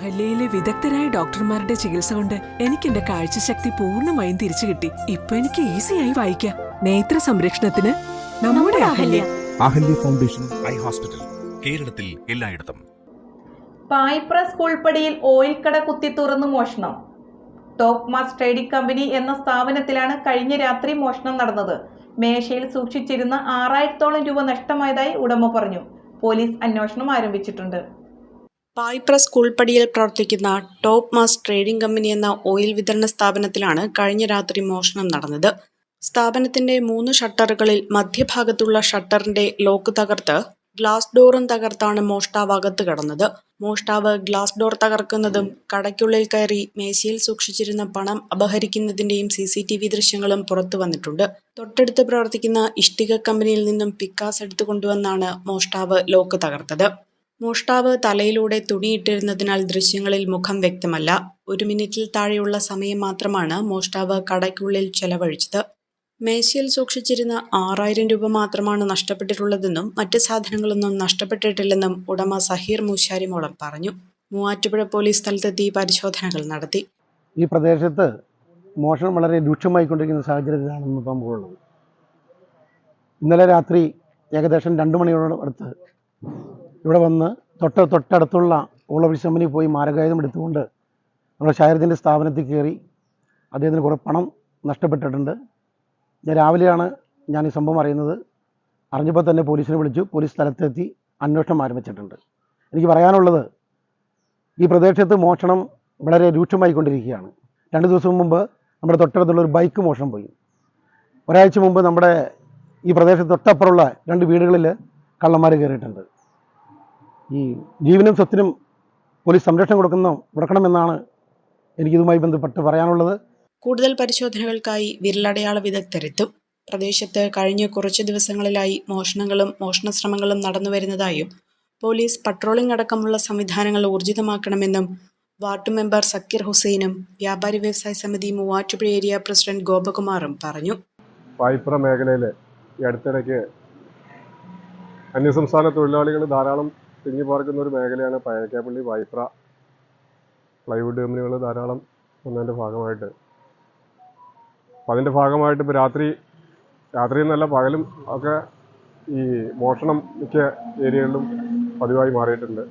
അഹല്യയിലെ വിദഗ്ധരായ ഡോക്ടർമാരുടെ ചികിത്സ കൊണ്ട് എനിക്ക് എന്റെ കാഴ്ചശക്തി പൂർണമായും തിരിച്ചു കിട്ടി. ഇപ്പൊ എനിക്ക് ഈസിയായി വായിക്കാം. നേത്ര സംരക്ഷണത്തിന് നമ്മുടെ Ahalya. Ahalya. Foundation eye hospital കേരളത്തിൽ എല്ലായിടത്തും. പായ്പ്രസ് സ്കൂൾ പടിയിൽ ഓയിൽ കട കുത്തി തുറന്നു മോഷണം. ടോപ്പ് മാസ് ട്രേഡിംഗ് കമ്പനി എന്ന സ്ഥാപനത്തിലാണ് കഴിഞ്ഞ രാത്രി മോഷണം നടന്നത്. മേശയിൽ സൂക്ഷിച്ചിരുന്ന ആറായിരത്തോളം രൂപ നഷ്ടമായതായി ഉടമ പറഞ്ഞു. പോലീസ് അന്വേഷണം ആരംഭിച്ചിട്ടുണ്ട്. പായിപ്ര സ്കൂൾ പടിയിൽ പ്രവർത്തിക്കുന്ന ടോപ്പ് മാസ് ട്രേഡിംഗ് കമ്പനി എന്ന ഓയിൽ വിതരണ സ്ഥാപനത്തിലാണ് കഴിഞ്ഞ രാത്രി മോഷണം നടന്നത്. സ്ഥാപനത്തിന്റെ മൂന്ന് ഷട്ടറുകളിൽ മധ്യഭാഗത്തുള്ള ഷട്ടറിന്റെ ലോക്ക് തകർത്ത് ഗ്ലാസ് ഡോറും തകർത്താണ് മോഷ്ടാവ് അകത്ത് കടന്നത്. മോഷ്ടാവ് ഗ്ലാസ് ഡോർ തകർക്കുന്നതും കടയ്ക്കുള്ളിൽ കയറി മേശയിൽ സൂക്ഷിച്ചിരുന്ന പണം അപഹരിക്കുന്നതിന്റെയും സി സി ടി വി ദൃശ്യങ്ങളും പുറത്തു വന്നിട്ടുണ്ട്. തൊട്ടടുത്ത് പ്രവർത്തിക്കുന്ന ഇഷ്ടിക കമ്പനിയിൽ നിന്നും പിക്കാസ് എടുത്തു കൊണ്ടുവന്നാണ് മോഷ്ടാവ് ലോക്ക് തകർത്തത്. മോഷ്ടാവ് തലയിലൂടെ തുണിയിട്ടിരുന്നതിനാൽ ദൃശ്യങ്ങളിൽ മുഖം വ്യക്തമല്ല. ഒരു മിനിറ്റിൽ താഴെയുള്ള സമയം മാത്രമാണ് മോഷ്ടാവ് കടയ്ക്കുള്ളിൽ ചെലവഴിച്ചത്. മേശയിൽ സൂക്ഷിച്ചിരുന്ന ആറായിരം രൂപ മാത്രമാണ് നഷ്ടപ്പെട്ടിട്ടുള്ളതെന്നും മറ്റ് സാധനങ്ങളൊന്നും നഷ്ടപ്പെട്ടിട്ടില്ലെന്നും ഉടമ സഹീർ മൂശാരിമോളം പറഞ്ഞു. മൂവാറ്റുപുഴ പോലീസ് സ്ഥലത്തെത്തി പരിശോധനകൾ നടത്തി. ഈ പ്രദേശത്ത് മോഷണം വളരെ രൂക്ഷമായിക്കൊണ്ടിരിക്കുന്ന സാഹചര്യത്തിലാണ് ഇന്ന് നമുക്കുള്ളത് ഇന്നലെ രാത്രി ഏകദേശം രണ്ട് മണിയോട് അടുത്ത് ഇവിടെ വന്ന് തൊട്ട് തൊട്ടടുത്തുള്ള കമ്പനി പോയി മാരകായുധം എടുത്തുകൊണ്ട് നമ്മുടെ ഷായരത്തിന്റെ സ്ഥാപനത്തിൽ കയറി അദ്ദേഹത്തിന് കുറേ പണം നഷ്ടപ്പെട്ടിട്ടുണ്ട്. ഞാൻ രാവിലെയാണ് ഞാൻ ഈ സംഭവം അറിയുന്നത്. അറിഞ്ഞപ്പോൾ തന്നെ പോലീസിനെ വിളിച്ചു. പോലീസ് സ്ഥലത്തെത്തി അന്വേഷണം ആരംഭിച്ചിട്ടുണ്ട്. എനിക്ക് പറയാനുള്ളത് ഈ പ്രദേശത്ത് മോഷണം വളരെ രൂക്ഷമായിക്കൊണ്ടിരിക്കുകയാണ്. രണ്ട് ദിവസം മുമ്പ് നമ്മുടെ തൊട്ടടുത്തുള്ള ഒരു ബൈക്ക് മോഷണം പോയി. ഒരാഴ്ച മുമ്പ് നമ്മുടെ ഈ പ്രദേശത്ത് തൊട്ടപ്പുറമുള്ള രണ്ട് വീടുകളിൽ കള്ളന്മാർ കയറിയിട്ടുണ്ട്. ഈ ജീവനും സ്വത്തിനും പോലീസ് സംരക്ഷണം കൊടുക്കുന്ന കൊടുക്കണമെന്നാണ് എനിക്കിതുമായി ബന്ധപ്പെട്ട് പറയാനുള്ളത്. കൂടുതൽ പരിശോധനകൾക്കായി വിരലടയാള വിദഗ്ധരെത്തും. പ്രദേശത്ത് കഴിഞ്ഞ കുറച്ച് ദിവസങ്ങളിലായി മോഷണങ്ങളും മോഷണ ശ്രമങ്ങളും നടന്നുവരുന്നതായും പോലീസ് പട്രോളിംഗ് അടക്കമുള്ള സംവിധാനങ്ങൾ ഊർജിതമാക്കണമെന്നും വാർഡ് മെമ്പർ സക്കീർ ഹുസൈനും വ്യാപാരി വ്യവസായ സമിതി മൂവാറ്റുപുഴ ഏരിയ പ്രസിഡന്റ് ഗോപകുമാറും പറഞ്ഞു. പായിപ്ര മേഖലയിൽ ഈ അടുത്തിടയ്ക്ക് അന്യസംസ്ഥാന തൊഴിലാളികൾ ധാരാളം തിങ്ങിപ്പാർക്കുന്ന ഒരു മേഖലയാണ് പഴയക്കാപ്പള്ളി വൈപ്ര പ്ലൈവുഡ് കമ്പനികൾ ധാരാളം വന്നതിന്റെ ഭാഗമായിട്ട്. അപ്പം അതിന്റെ ഭാഗമായിട്ട് ഇപ്പോൾ രാത്രി രാത്രി എന്നല്ല പകലും ഒക്കെ ഈ മോഷണം മിക്ക ഏരിയകളിലും പതിവായി മാറിയിട്ടുണ്ട്.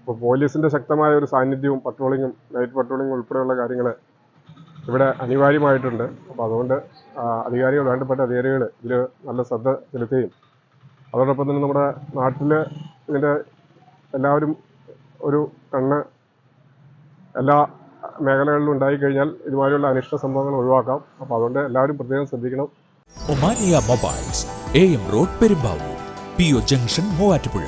അപ്പോൾ പോലീസിന്റെ ശക്തമായ ഒരു സാന്നിധ്യവും പട്രോളിങ്ങും നൈറ്റ് പട്രോളിങ്ങും ഉൾപ്പെടെയുള്ള കാര്യങ്ങൾ ഇവിടെ അനിവാര്യമായിട്ടുണ്ട്. അപ്പോൾ അതുകൊണ്ട് അധികാരികൾ വേണ്ടപ്പെട്ട അധികാരികൾ ഇതിൽ നല്ല ശ്രദ്ധ ചെലുത്തുകയും അതോടൊപ്പം തന്നെ നമ്മുടെ നാട്ടിൽ ഇതിന്റെ എല്ലാവരും ഒരു കണ്ണ് എല്ലാ മേഖലകളിലും ഉണ്ടായിക്കഴിഞ്ഞാൽ ഇതുമാതിരിയുള്ള അനിഷ്ട സംഭവങ്ങൾ ഒഴിവാക്കാം. അപ്പോൾ അതുകൊണ്ട് എല്ലാവരും പ്രത്യേകം ശ്രദ്ധിക്കണം. Omania mobiles A M road Perumbavoor P O junction Muvattupuzha.